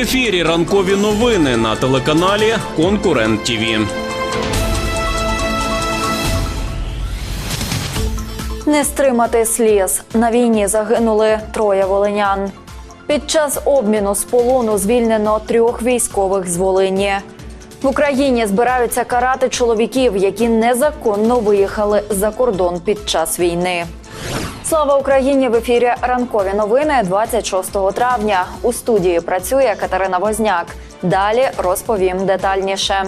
ефірі ранкові новини на телеканалі Конкурент ТІВІ. Не стримати сліз. На війні загинули троє волинян. Під час обміну з полону звільнено трьох військових з Волині. В Україні збираються карати чоловіків, які незаконно виїхали за кордон під час війни. Слава Україні! В ефірі ранкові новини 26 травня. У студії працює Катерина Возняк. Далі розповім детальніше.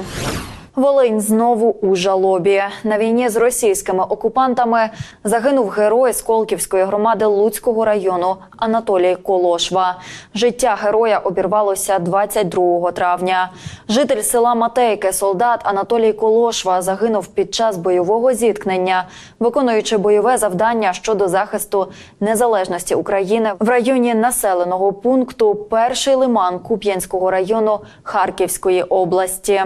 Волинь знову у жалобі. На війні з російськими окупантами загинув герой з Колківської громади Луцького району Анатолій Колошва. Життя героя обірвалося 22 травня. Житель села Матейки, солдат Анатолій Колошва загинув під час бойового зіткнення, виконуючи бойове завдання щодо захисту незалежності України в районі населеного пункту Перший лиман Куп'янського району Харківської області.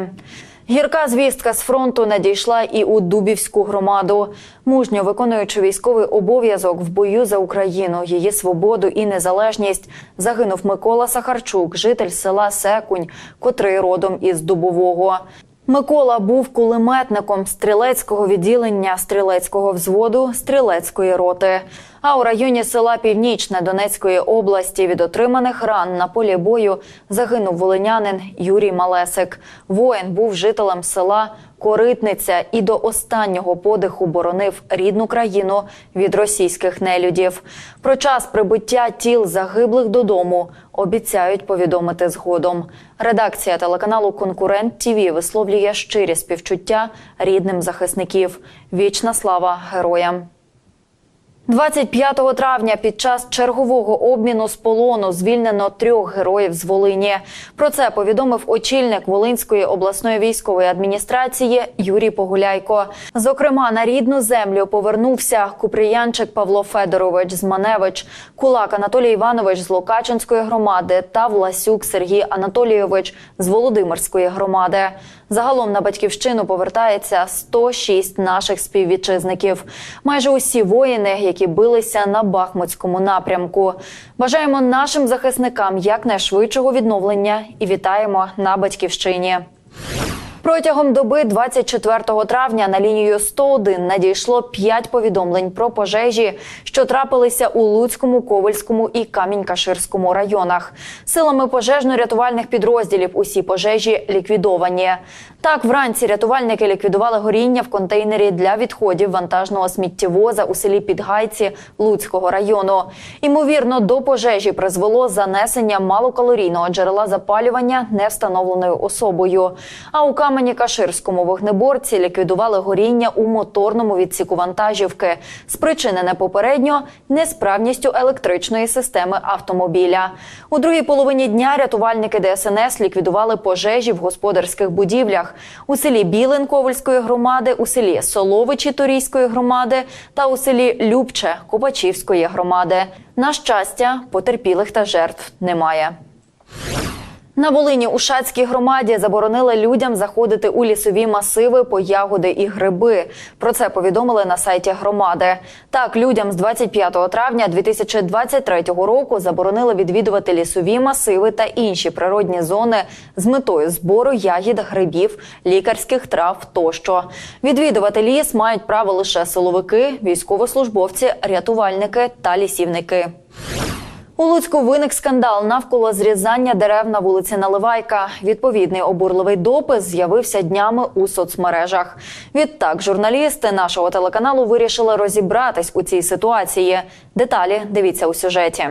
Гірка звістка з фронту надійшла і у Дубівську громаду. Мужньо виконуючи військовий обов'язок в бою за Україну, її свободу і незалежність, загинув Микола Сахарчук, житель села Секунь, котрий родом із Дубового. Микола був кулеметником стрілецького відділення стрілецького взводу стрілецької роти. А у районі села Північне Донецької області від отриманих ран на полі бою загинув волинянин Юрій Малесик. Воїн був жителем села Коритниця і до останнього подиху боронив рідну країну від російських нелюдів. Про час прибуття тіл загиблих додому обіцяють повідомити згодом. Редакція телеканалу Конкурент ТІВІ висловлює щирі співчуття рідним захисників. Вічна слава героям. 25 травня під час чергового обміну з полону звільнено трьох героїв з Волині. Про це повідомив очільник Волинської обласної військової адміністрації Юрій Погуляйко. Зокрема, на рідну землю повернувся Купріянчик Павло Федорович з Маневич, Кулак Анатолій Іванович з Локачинської громади та Власюк Сергій Анатолійович з Володимирської громади. Загалом на батьківщину повертається 106 наших співвітчизників. Майже усі воїни, які билися на Бахмутському напрямку. Бажаємо нашим захисникам якнайшвидшого відновлення і вітаємо на батьківщині. Протягом доби 24 травня на лінію 101 надійшло 5 повідомлень про пожежі, що трапилися у Луцькому, Ковальському і Камінь-Каширському районах. Силами пожежно-рятувальних підрозділів усі пожежі ліквідовані. Так, вранці рятувальники ліквідували горіння в контейнері для відходів вантажного сміттєвоза у селі Підгайці Луцького району. Імовірно, до пожежі призвело занесення малокалорійного джерела запалювання невстановленою особою. А у камені Каширському вогнеборці ліквідували горіння у моторному відсіку вантажівки, спричинене попередньо несправністю електричної системи автомобіля. У другій половині дня рятувальники ДСНС ліквідували пожежі в господарських будівлях у селі Білин Ковальської громади, у селі Соловичі Торійської громади та у селі Любче Копачівської громади. На щастя, потерпілих та жертв немає. На Волині у Шацькій громаді заборонили людям заходити у лісові масиви по ягоди і гриби. Про це повідомили на сайті громади. Так, людям з 25 травня 2023 року заборонили відвідувати лісові масиви та інші природні зони з метою збору ягід, грибів, лікарських трав тощо. Відвідувати ліс мають право лише силовики, військовослужбовці, рятувальники та лісівники. У Луцьку виник скандал навколо зрізання дерев на вулиці Наливайка. Відповідний обурливий допис з'явився днями у соцмережах. Відтак, журналісти нашого телеканалу вирішили розібратись у цій ситуації. Деталі дивіться у сюжеті.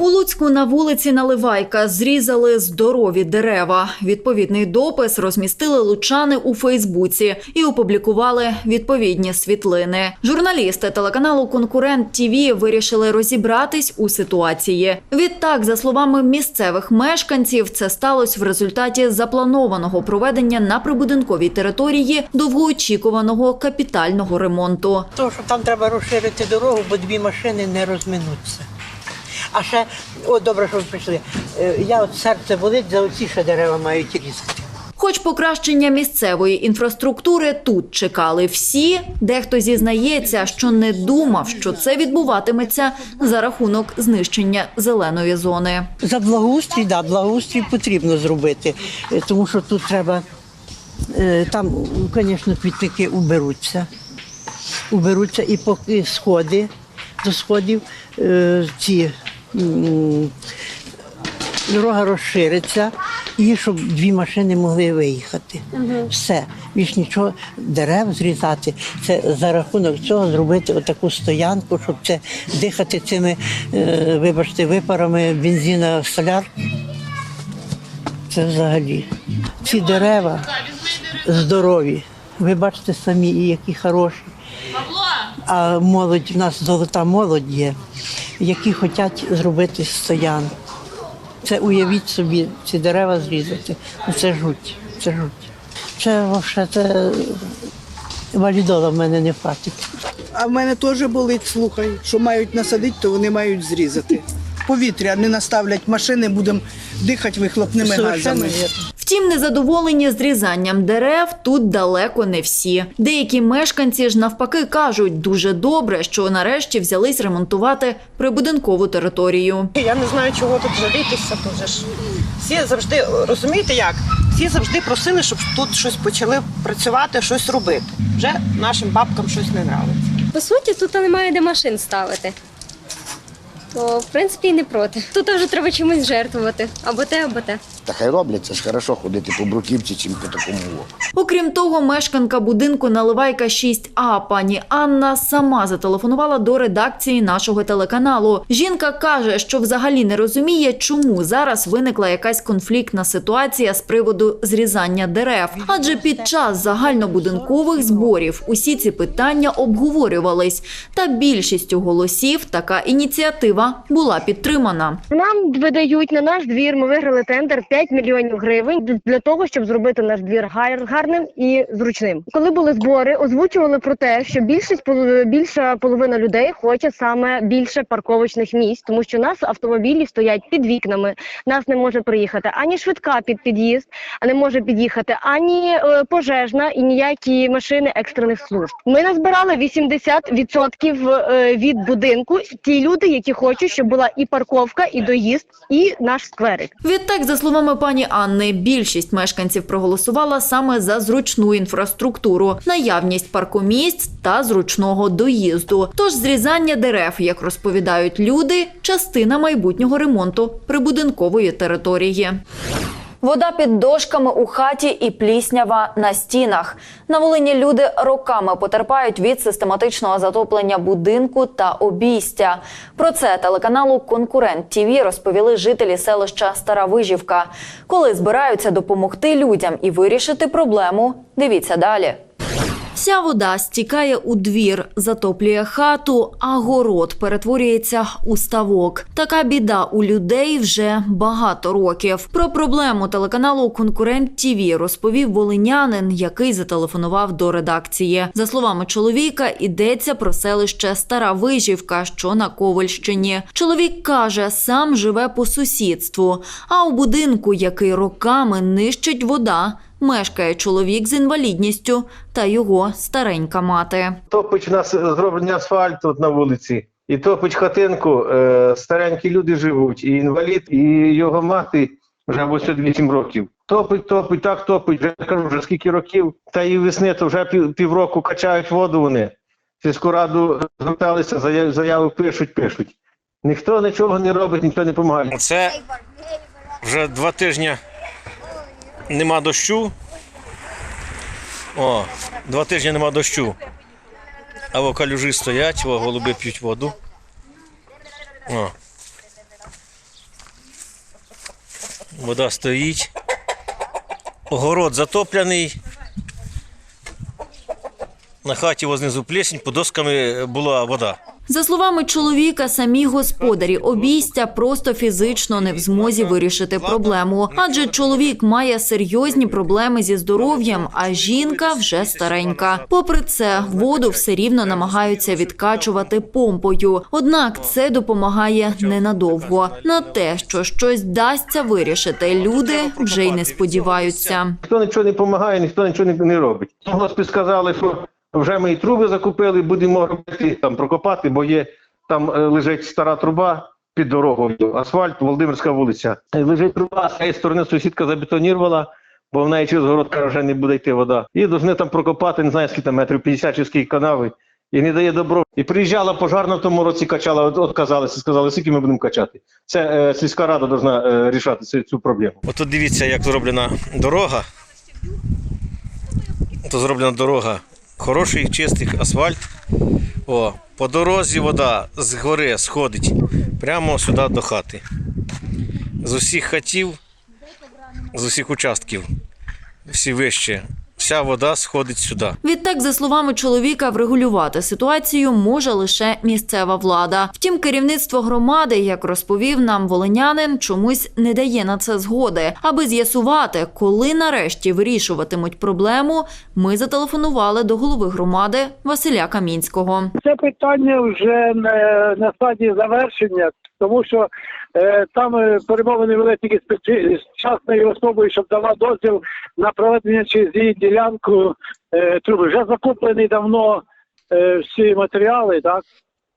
У Луцьку на вулиці Наливайка зрізали здорові дерева. Відповідний допис розмістили лучани у Фейсбуці і опублікували відповідні світлини. Журналісти телеканалу Конкурент ТІВІ вирішили розібратись у ситуації. Відтак, за словами місцевих мешканців, це сталося в результаті запланованого проведення на прибудинковій території довгоочікуваного капітального ремонту. Тому що там треба розширити дорогу, бо дві машини не розминуться. А ще, о, добре, що ви прийшли. Е, Я от серце болить, за оці ще дерева мають різати. Хоч покращення місцевої інфраструктури тут чекали всі, дехто зізнається, що не думав, що це відбуватиметься за рахунок знищення зеленої зони. За благоустрій, да, благоустрій потрібно зробити, е, тому що тут треба, е, там, звісно, квітники уберуться. Уберуться і поки сходи до сходів, ці дорога розшириться, і щоб дві машини могли виїхати. Все. Більш нічого, дерев зрізати. Це за рахунок цього зробити отаку стоянку, щоб це дихати цими, е, вибачте, випарами бензина соляр. Це взагалі. Ці дерева здорові. Ви бачите самі, які хороші. А молодь, в нас золота молодь є, які хочуть зробити стоянку. Це уявіть собі, ці дерева зрізати. Ну, Це жуть. Це жуть. Це це валідола в мене не хватить. А в мене теж болить, слухай, що мають насадити, то вони мають зрізати. Повітря не наставлять машини, будемо дихати вихлопними Совершенно газами. вірно. Втім, незадоволені зрізанням дерев тут далеко не всі. Деякі мешканці ж навпаки кажуть, дуже добре, що нарешті взялись ремонтувати прибудинкову територію. Я не знаю, чого тут жалітися. Дуже ж всі завжди розумієте як? Всі завжди просили, щоб тут щось почали працювати, щось робити. Вже нашим бабкам щось не нравиться. По суті, тут немає де машин ставити. То, в принципі, і не проти. Тут вже треба чимось жертвувати. Або те, або те. Та хай роблять, це ж хорошо ходити по бруківці, чим по такому. Окрім того, мешканка будинку Наливайка 6А пані Анна сама зателефонувала до редакції нашого телеканалу. Жінка каже, що взагалі не розуміє, чому зараз виникла якась конфліктна ситуація з приводу зрізання дерев. Адже під час загальнобудинкових зборів усі ці питання обговорювались, та більшістю голосів така ініціатива була підтримана. Нам видають на наш двір. Ми виграли тендер 5 мільйонів гривень для того, щоб зробити наш двір гар- гарним і зручним. Коли були збори, озвучували про те, що більшість більша половина людей хоче саме більше парковочних місць, тому що у нас автомобілі стоять під вікнами. Нас не може приїхати ані швидка під під'їзд, а не може під'їхати ані е, пожежна і ніякі машини екстрених служб. Ми назбирали 80% е, від будинку. Ті люди, які хочуть, щоб була і парковка, і доїзд, і наш скверик. Відтак, за словами пані Анни, більшість мешканців проголосувала саме за зручну інфраструктуру, наявність паркомісць та зручного доїзду. Тож зрізання дерев, як розповідають люди, частина майбутнього ремонту прибудинкової території. Вода під дошками у хаті і пліснява на стінах. На Волині люди роками потерпають від систематичного затоплення будинку та обійстя. Про це телеканалу Конкурент ТІВІ розповіли жителі селища Старовижівка. Коли збираються допомогти людям і вирішити проблему, дивіться далі. Вся вода стікає у двір, затоплює хату, а город перетворюється у ставок. Така біда у людей вже багато років. Про проблему телеканалу Конкурент ТІВІ розповів волинянин, який зателефонував до редакції. За словами чоловіка, йдеться про селище Стара Вижівка, що на Ковальщині. Чоловік каже, сам живе по сусідству, а у будинку, який роками нищить вода. Мешкає чоловік з інвалідністю та його старенька мати. Топич у нас зроблений асфальт тут на вулиці. І топич хатинку, е, старенькі люди живуть, і інвалід, і його мати вже 88 років. Топить, топить, так топить, вже кажу, вже скільки років. Та і весни, то вже пів, півроку качають воду вони. Сільську раду зверталися, заяви, заяви пишуть, пишуть. Ніхто нічого не робить, ніхто не допомагає. Це вже два тижні нема дощу. О, два тижні нема дощу. А во калюжі стоять, во голуби п'ють воду. О. Вода стоїть. Огород затоплений. На хаті вознизу плесень, під досками була вода. За словами чоловіка, самі господарі обійстя просто фізично не в змозі вирішити проблему, адже чоловік має серйозні проблеми зі здоров'ям, а жінка вже старенька. Попри це, воду все рівно намагаються відкачувати помпою. Однак це допомагає ненадовго. На те, що щось вдасться вирішити, люди вже й не сподіваються. Ніхто нічого не допомагає, ніхто нічого не, робить. Госпі сказали, що вже ми і труби закупили, будемо робити там прокопати, бо є там е, лежить стара труба під дорогою, асфальт, Володимирська вулиця. Е, Лежить труба, з цієї сторони сусідка забетонірувала, бо в неї через город вже не буде йти вода. І повинні там прокопати, не знаю, скільки там метрів 50 чи скільки канави. І не дає добро. І приїжджала пожарна в тому році, качала, от, сказали, скільки ми будемо качати. Це е, сільська рада повинна е, рішати цю, цю проблему. Отут дивіться, як зроблена дорога. То зроблена дорога. Хороший, чистий асфальт. О, по дорозі вода з гори сходить прямо сюди до хати. З усіх хатів, з усіх участків, всі вище, вся вода сходить сюди. Відтак, за словами чоловіка, врегулювати ситуацію може лише місцева влада. Втім, керівництво громади, як розповів нам волинянин, чомусь не дає на це згоди. Аби з'ясувати, коли нарешті вирішуватимуть проблему, ми зателефонували до голови громади Василя Камінського. Це питання вже на, на стадії завершення, тому що там е, перемовини вели тільки з частною особою, щоб дала дозвіл на проведення через її ділянку е, труби. Вже закуплені давно е, всі матеріали, так?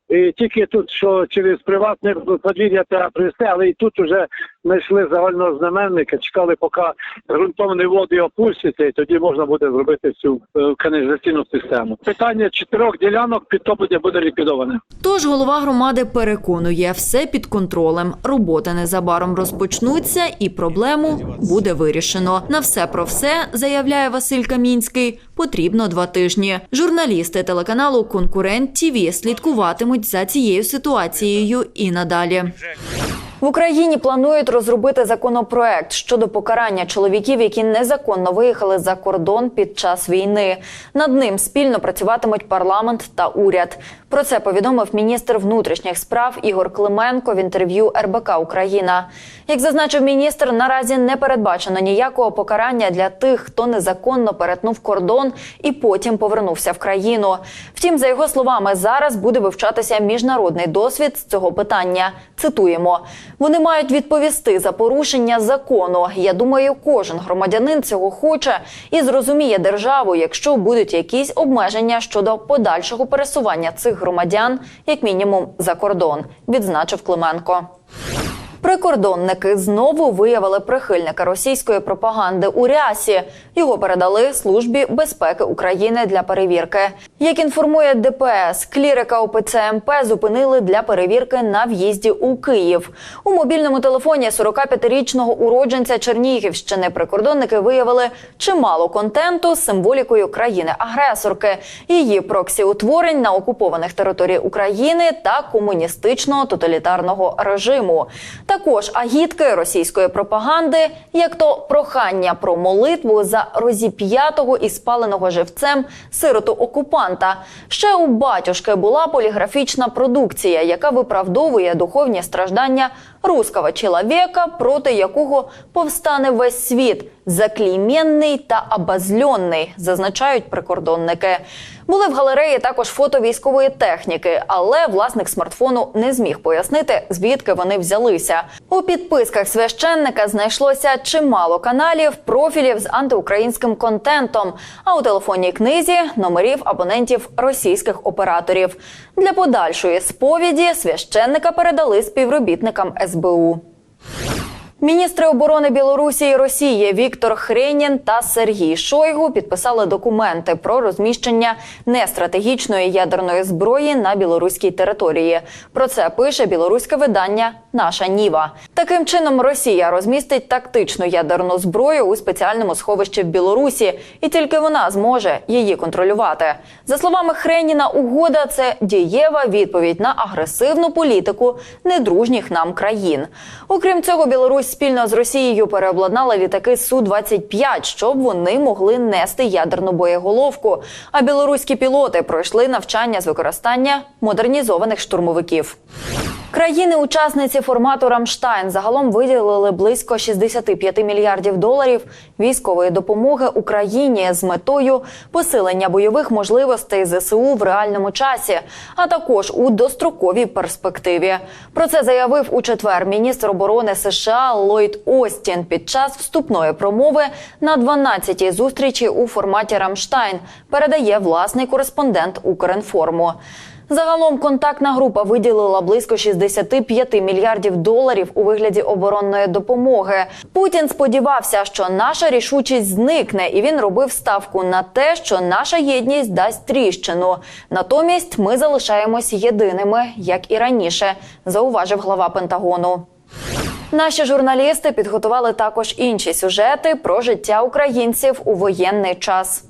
І тільки тут, що через приватне подвір'я треба привезти, але і тут вже знайшли загального знаменника, чекали, поки ґрунтовні води опустяться, і тоді можна буде зробити цю е, каналізаційну систему. Питання чотирьох ділянок під то буде, буде ліквідоване. Тож голова громади переконує, все під контролем. Роботи незабаром розпочнуться, і проблему буде вирішено. На все про все заявляє Василь Камінський. Потрібно два тижні. Журналісти телеканалу Конкурент ТІВІ слідкуватимуть за цією ситуацією і надалі. В Україні планують розробити законопроект щодо покарання чоловіків, які незаконно виїхали за кордон під час війни. Над ним спільно працюватимуть парламент та уряд. Про це повідомив міністр внутрішніх справ Ігор Клименко в інтерв'ю РБК Україна. Як зазначив міністр, наразі не передбачено ніякого покарання для тих, хто незаконно перетнув кордон і потім повернувся в країну. Втім, за його словами, зараз буде вивчатися міжнародний досвід з цього питання. Цитуємо: вони мають відповісти за порушення закону. Я думаю, кожен громадянин цього хоче і зрозуміє державу, якщо будуть якісь обмеження щодо подальшого пересування цих громадян, як мінімум за кордон, відзначив Клименко. Прикордонники знову виявили прихильника російської пропаганди у рясі. Його передали службі безпеки України для перевірки. Як інформує ДПС, клірика ОПЦ МП зупинили для перевірки на в'їзді у Київ. У мобільному телефоні 45-річного уродженця Чернігівщини прикордонники виявили чимало контенту з символікою країни-агресорки, її проксі-утворень на окупованих територіях України та комуністичного тоталітарного режиму. Також агітки російської пропаганди, як то прохання про молитву за розіп'ятого і спаленого живцем сироту окупанта. Ще у батюшки була поліграфічна продукція, яка виправдовує духовні страждання руского чоловіка, проти якого повстане весь світ, заклейменний та обозлений, зазначають прикордонники. Були в галереї також фото військової техніки, але власник смартфону не зміг пояснити, звідки вони взялися. У підписках священника знайшлося чимало каналів, профілів з антиукраїнським контентом. А у телефонній книзі номерів абонентів російських операторів. Для подальшої сповіді священника передали співробітникам СБУ. Міністри оборони Білорусі і Росії Віктор Хренін та Сергій Шойгу підписали документи про розміщення нестратегічної ядерної зброї на білоруській території. Про це пише білоруське видання Наша Ніва. Таким чином, Росія розмістить тактичну ядерну зброю у спеціальному сховищі в Білорусі, і тільки вона зможе її контролювати. За словами Хреніна, угода це дієва відповідь на агресивну політику недружніх нам країн. Окрім цього, Білорусь спільно з Росією переобладнала літаки су 25 щоб вони могли нести ядерну боєголовку. А білоруські пілоти пройшли навчання з використання модернізованих штурмовиків. Країни-учасниці формату Рамштайн загалом виділили близько 65 мільярдів доларів військової допомоги Україні з метою посилення бойових можливостей ЗСУ в реальному часі, а також у достроковій перспективі. Про це заявив у четвер міністр оборони США Ллойд Остін під час вступної промови на 12-й зустрічі у форматі Рамштайн. Передає власний кореспондент Укрінформу. Загалом контактна група виділила близько 65 мільярдів доларів у вигляді оборонної допомоги. Путін сподівався, що наша рішучість зникне, і він робив ставку на те, що наша єдність дасть тріщину. Натомість ми залишаємось єдиними, як і раніше, зауважив глава Пентагону. Наші журналісти підготували також інші сюжети про життя українців у воєнний час.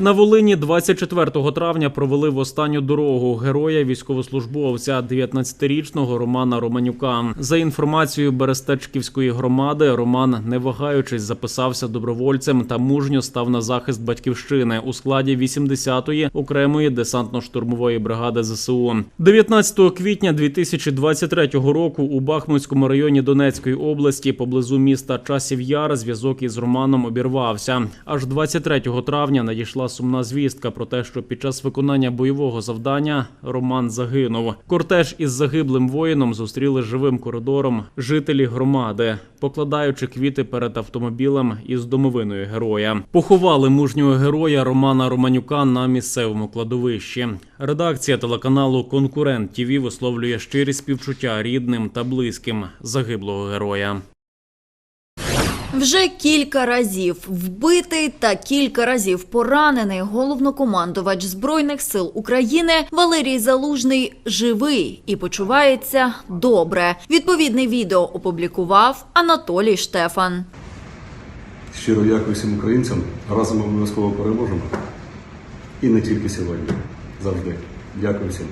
На Волині 24 травня провели в останню дорогу героя військовослужбовця 19-річного Романа Романюка. За інформацією Берестечківської громади, Роман, не вагаючись, записався добровольцем та мужньо став на захист батьківщини у складі 80-ї окремої десантно-штурмової бригади ЗСУ. 19 квітня 2023 року у Бахмутському районі Донецької області поблизу міста Часів Яр зв'язок із Романом обірвався. Аж 23 травня надійшла сумна звістка про те, що під час виконання бойового завдання Роман загинув. Кортеж із загиблим воїном зустріли живим коридором жителі громади, покладаючи квіти перед автомобілем із домовиною героя. Поховали мужнього героя Романа Романюка на місцевому кладовищі. Редакція телеканалу Конкурент ТІВІ висловлює щирі співчуття рідним та близьким загиблого героя. Вже кілька разів вбитий та кілька разів поранений головнокомандувач збройних сил України Валерій Залужний живий і почувається добре. Відповідне відео опублікував Анатолій Штефан. Щиро дякую всім українцям. Разом ми обов'язково переможемо. І не тільки сьогодні. Завжди. Дякую всім.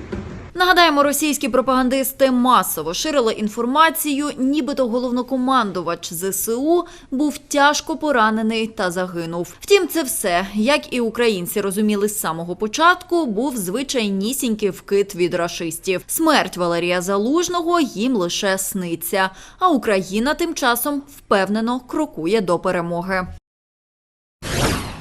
Нагадаємо, російські пропагандисти масово ширили інформацію, нібито головнокомандувач ЗСУ був тяжко поранений та загинув. Втім, це все, як і українці розуміли з самого початку, був звичайнісінький вкид від рашистів. Смерть Валерія Залужного їм лише сниться. А Україна тим часом впевнено крокує до перемоги.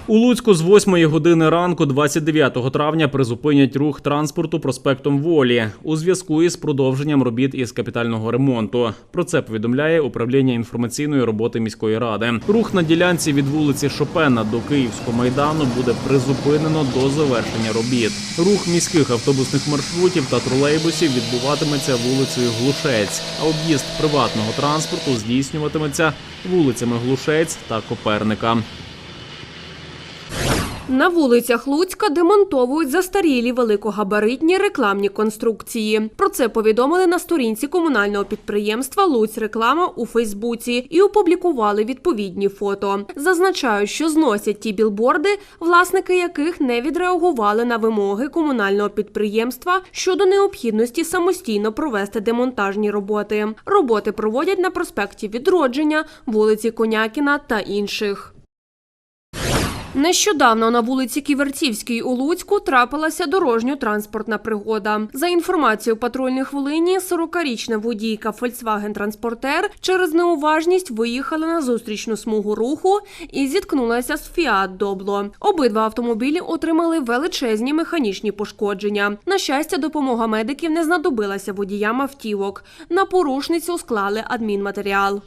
У Луцьку з 8 години ранку, 29 травня, призупинять рух транспорту проспектом Волі у зв'язку із продовженням робіт із капітального ремонту. Про це повідомляє управління інформаційної роботи міської ради. Рух на ділянці від вулиці Шопена до Київського майдану буде призупинено до завершення робіт. Рух міських автобусних маршрутів та тролейбусів відбуватиметься вулицею Глушець, а об'їзд приватного транспорту здійснюватиметься вулицями Глушець та Коперника. На вулицях Луцька демонтовують застарілі великогабаритні рекламні конструкції. Про це повідомили на сторінці комунального підприємства Луць Реклама у Фейсбуці і опублікували відповідні фото. Зазначають, що зносять ті білборди, власники яких не відреагували на вимоги комунального підприємства щодо необхідності самостійно провести демонтажні роботи. Роботи проводять на проспекті Відродження, вулиці Конякіна та інших. Нещодавно на вулиці Ківерцівській у Луцьку трапилася дорожньо-транспортна пригода. За інформацією патрульних хвилині, 40-річна водійка Volkswagen Транспортер через неуважність виїхала на зустрічну смугу руху і зіткнулася з Фіат Добло. Обидва автомобілі отримали величезні механічні пошкодження. На щастя, допомога медиків не знадобилася водіям автівок. На порушницю склали адмінматеріал.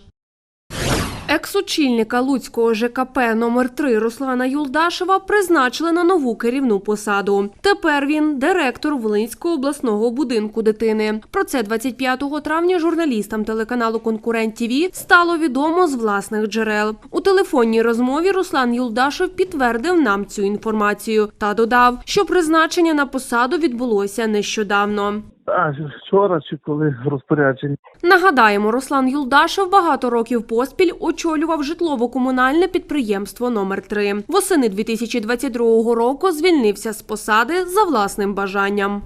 Екс-очільника Луцького ЖКП номер 3 Руслана Юлдашева призначили на нову керівну посаду. Тепер він директор Волинського обласного будинку дитини. Про це 25 травня журналістам телеканалу Конкурент ТІВІ стало відомо з власних джерел. У телефонній розмові Руслан Юлдашев підтвердив нам цю інформацію та додав, що призначення на посаду відбулося нещодавно. А, вчора чи коли розпорядження. Нагадаємо, Руслан Юлдашев багато років поспіль очолював житлово-комунальне підприємство номер 3 Восени 2022 року звільнився з посади за власним бажанням.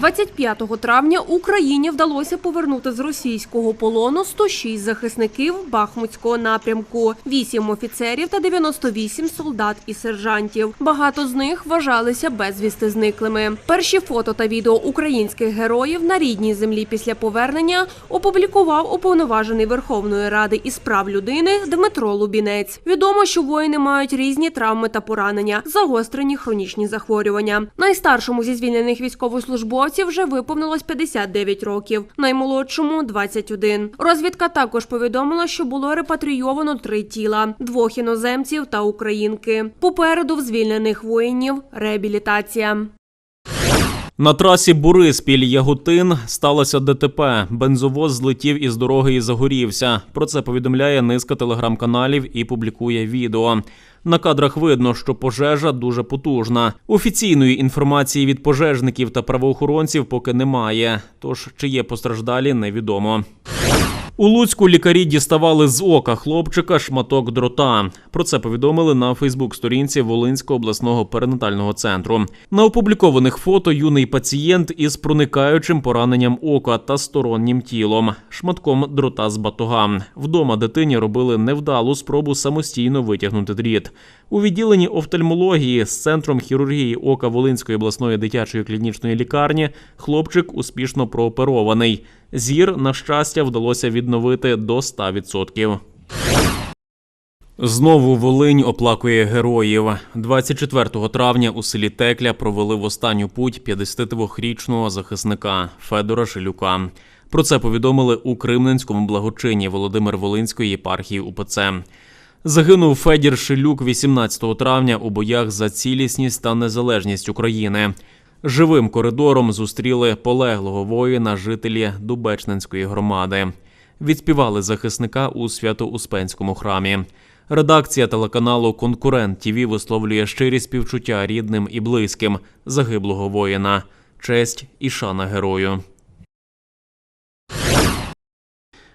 25 травня Україні вдалося повернути з російського полону 106 захисників Бахмутського напрямку, 8 офіцерів та 98 солдат і сержантів. Багато з них вважалися безвісти зниклими. Перші фото та відео українських героїв на рідній землі після повернення опублікував уповноважений Верховної Ради із прав людини Дмитро Лубінець. Відомо, що воїни мають різні травми та поранення, загострені хронічні захворювання. Найстаршому зі звільнених військовослужбовців вже виповнилось 59 років, наймолодшому 21. Розвідка також повідомила, що було репатрійовано три тіла: двох іноземців та українки. Попереду в звільнених воїнів реабілітація. На трасі Бориспіль Ягутин сталося ДТП. Бензовоз злетів із дороги і загорівся. Про це повідомляє низка телеграм-каналів і публікує відео. На кадрах видно, що пожежа дуже потужна. Офіційної інформації від пожежників та правоохоронців поки немає. Тож чи є постраждалі, невідомо. У Луцьку лікарі діставали з ока хлопчика шматок дрота. Про це повідомили на Фейсбук-сторінці Волинського обласного перинатального центру. На опублікованих фото юний пацієнт із проникаючим пораненням ока та стороннім тілом, шматком дрота з батога. Вдома дитині робили невдалу спробу самостійно витягнути дріт. У відділенні офтальмології з центром хірургії ока Волинської обласної дитячої клінічної лікарні хлопчик успішно прооперований. Зір, на щастя, вдалося відновити до 100%. Знову Волинь оплакує героїв. 24 травня у селі Текля провели в останню путь 52-річного захисника Федора Шелюка. Про це повідомили у Кремненському благочині Володимир Волинської єпархії УПЦ. Загинув Федір Шелюк 18 травня у боях за цілісність та незалежність України. Живим коридором зустріли полеглого воїна жителі Дубечненської громади. Відспівали захисника у Свято-Успенському храмі. Редакція телеканалу Конкурент ТІВІ висловлює щирі співчуття рідним і близьким загиблого воїна. Честь і шана герою.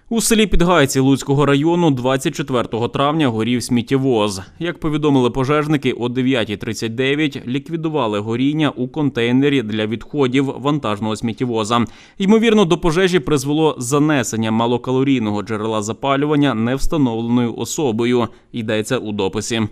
У селі Підгайці Луцького району 24 травня горів сміттєвоз. Як повідомили пожежники, о 9.39 ліквідували горіння у контейнері для відходів вантажного сміттєвоза. Ймовірно, до пожежі призвело занесення малокалорійного джерела запалювання невстановленою особою. Йдеться у дописі.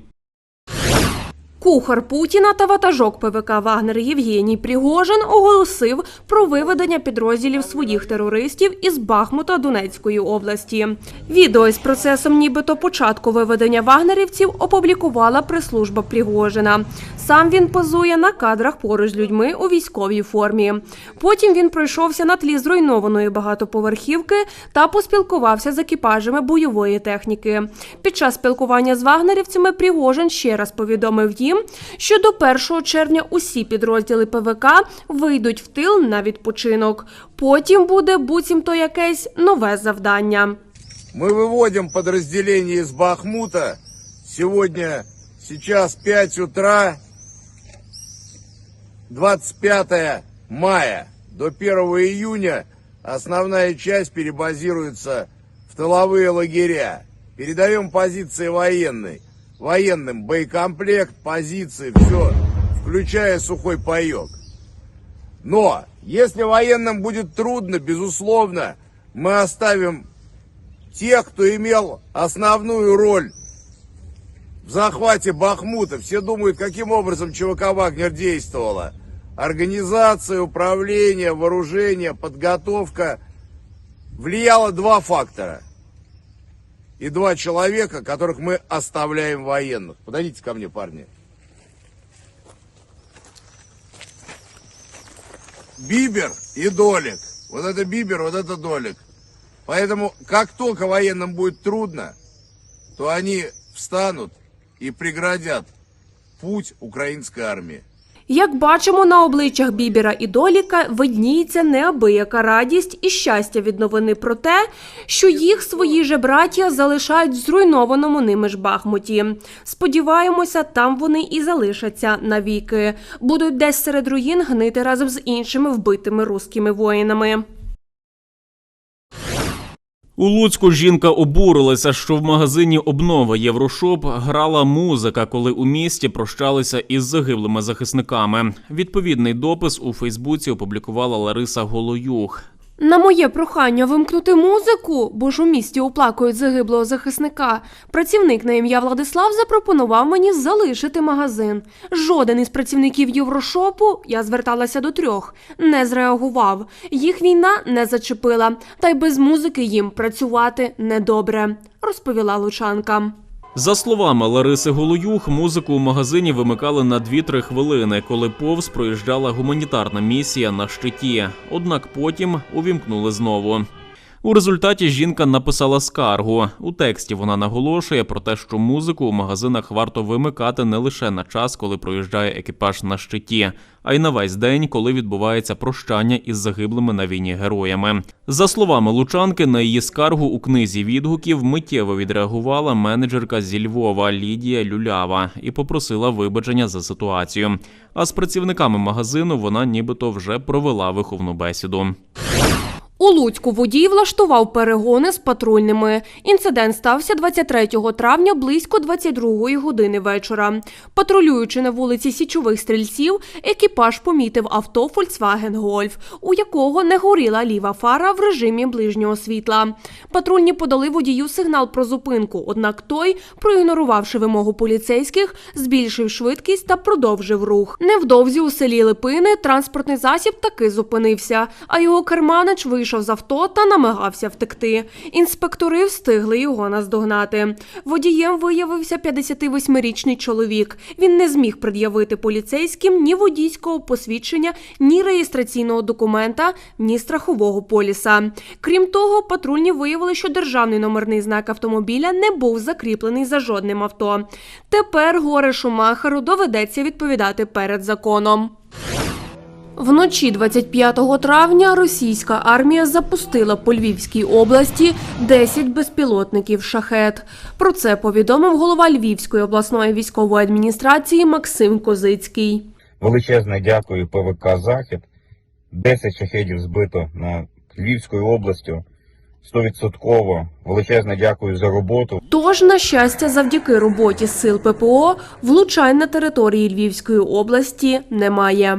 Кухар Путіна та ватажок ПВК Вагнер Євгеній Пригожин оголосив про виведення підрозділів своїх терористів із Бахмута Донецької області. Відео з процесом, нібито початку виведення вагнерівців, опублікувала прес-служба Пригожина. Сам він позує на кадрах поруч з людьми у військовій формі. Потім він пройшовся на тлі зруйнованої багатоповерхівки та поспілкувався з екіпажами бойової техніки. Під час спілкування з вагнерівцями Пригожин ще раз повідомив їм, що до 1 червня усі підрозділи ПВК вийдуть в тил на відпочинок. Потім буде буцімто якесь нове завдання. Мы выводим подразделение из Бахмута. Сегодня, сейчас 5 утра, 25 мая. До 1 июня основная часть перебазируется в тыловые лагеря. Передаем позиции военной. Военным боекомплект, позиции, все, включая сухой паек. Но, если военным будет трудно, безусловно, мы оставим тех, кто имел основную роль в захвате Бахмута. Все думают, каким образом ЧВК «Вагнер» действовала. Организация, управление, вооружение, подготовка. Влияло два фактора. И два человека, которых мы оставляем военных. Подойдите ко мне, парни. Бибер и Долик. Вот это Бибер, вот это Долик. Поэтому, как только военным будет трудно, то они встанут и преградят путь украинской армии. Як бачимо, на обличчях Бібіра і Доліка видніється неабияка радість і щастя від новини про те, що їх свої же браття залишають в зруйнованому ними ж Бахмуті. Сподіваємося, там вони і залишаться навіки. Будуть десь серед руїн гнити разом з іншими вбитими руськими воїнами. У Луцьку жінка обурилася, що в магазині обнова Єврошоп грала музика, коли у місті прощалися із загиблими захисниками. Відповідний допис у Фейсбуці опублікувала Лариса Голоюх. На моє прохання вимкнути музику, бо ж у місті оплакують загиблого захисника. Працівник на ім'я Владислав запропонував мені залишити магазин. Жоден із працівників Єврошопу, я зверталася до трьох, не зреагував. Їх війна не зачепила, та й без музики їм працювати недобре, розповіла Лучанка. За словами Лариси Голоюх, музику у магазині вимикали на 2-3 хвилини, коли повз проїжджала гуманітарна місія на щиті. Однак потім увімкнули знову. У результаті жінка написала скаргу. У тексті вона наголошує про те, що музику у магазинах варто вимикати не лише на час, коли проїжджає екіпаж на щиті, а й на весь день, коли відбувається прощання із загиблими на війні героями. За словами Лучанки, на її скаргу у книзі відгуків миттєво відреагувала менеджерка зі Львова Лідія Люлява і попросила вибачення за ситуацію. А з працівниками магазину вона нібито вже провела виховну бесіду. У Луцьку водій влаштував перегони з патрульними. Інцидент стався 23 травня близько 22 години вечора. Патрулюючи на вулиці Січових стрільців, екіпаж помітив авто Volkswagen Golf, у якого не горіла ліва фара в режимі ближнього світла. Патрульні подали водію сигнал про зупинку, однак той, проігнорувавши вимогу поліцейських, збільшив швидкість та продовжив рух. Невдовзі у селі Липини транспортний засіб таки зупинився, а його керманич вийшов з авто та намагався втекти. Інспектори встигли його наздогнати. Водієм виявився 58-річний чоловік. Він не зміг пред'явити поліцейським ні водійського посвідчення, ні реєстраційного документа, ні страхового поліса. Крім того, патрульні виявили, що державний номерний знак автомобіля не був закріплений за жодним авто. Тепер горе Шумахеру доведеться відповідати перед законом. Вночі 25 травня російська армія запустила по Львівській області 10 безпілотників шахет. Про це повідомив голова Львівської обласної військової адміністрації Максим Козицький. Величезне дякую ПВК Захід. 10 шахедів збито на Львівською областю. 100% величезне дякую за роботу. Тож, на щастя, завдяки роботі сил ППО влучань на території Львівської області немає.